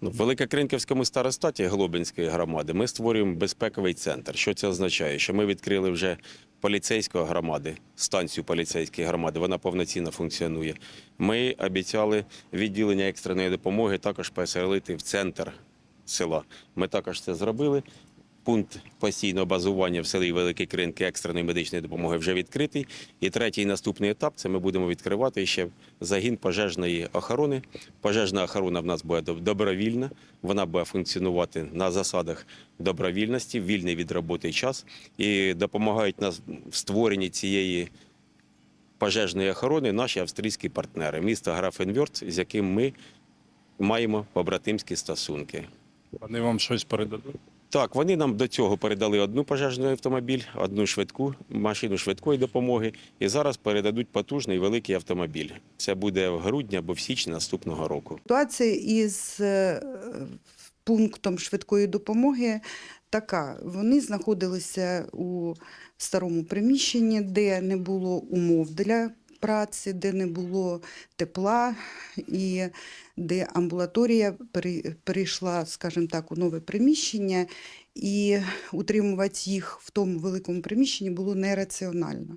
Ну, В Великокринківському старостаті Глобинської громади ми створюємо безпековий центр. Що це означає? Що ми відкрили вже поліцейської громади, станцію поліцейської громади, вона повноцінно функціонує. Ми обіцяли відділення екстреної допомоги також переселити в центр села. Ми також це зробили. Пункт постійного базування в селі Великі Кринки екстреної медичної допомоги вже відкритий. І третій наступний етап це ми будемо відкривати ще загін пожежної охорони. Пожежна охорона в нас буде добровільна, вона буде функціонувати на засадах добровільності, вільний від роботи час і допомагають нас в створенні цієї пожежної охорони наші австрійські партнери, місто Графенвьорт, з яким ми маємо побратимські стосунки. Вони вам щось передадуть? Так, вони нам до цього передали одну пожежний автомобіль, одну швидку машину швидкої допомоги, і зараз передадуть потужний великий автомобіль. Це буде в грудні або в січні наступного року. Ситуація із е, пунктом швидкої допомоги така. Вони знаходилися у старому приміщенні, де не було умов для праці, де не було тепла і де амбулаторія перейшла, скажімо так, у нове приміщення, і утримувати їх в тому великому приміщенні було нераціонально.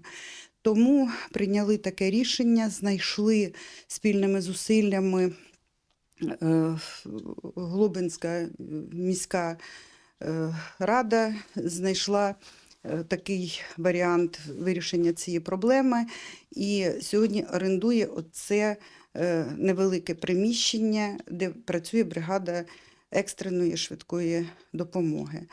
Тому прийняли таке рішення, знайшли спільними зусиллями е, Глобинська міська е, рада знайшла такий варіант вирішення цієї проблеми. І сьогодні орендує оце е, невелике приміщення, де працює бригада екстреної швидкої допомоги.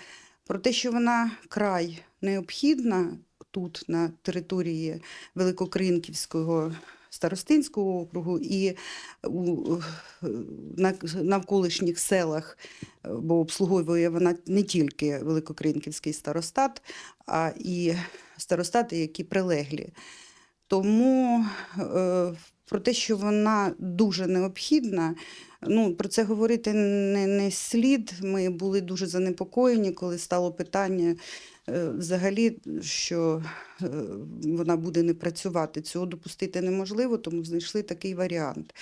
Про те, що вона край необхідна тут, на території Великокринківського старостинського округу і у на- навколишніх селах, бо обслуговує вона не тільки Великокринківський старостат, а і старостати, які прилеглі. Тому е, про те, що вона дуже необхідна, ну про це говорити не, не слід. Ми були дуже занепокоєні, коли стало питання е, взагалі, що е, вона буде не працювати. Цього допустити неможливо, тому знайшли такий варіант.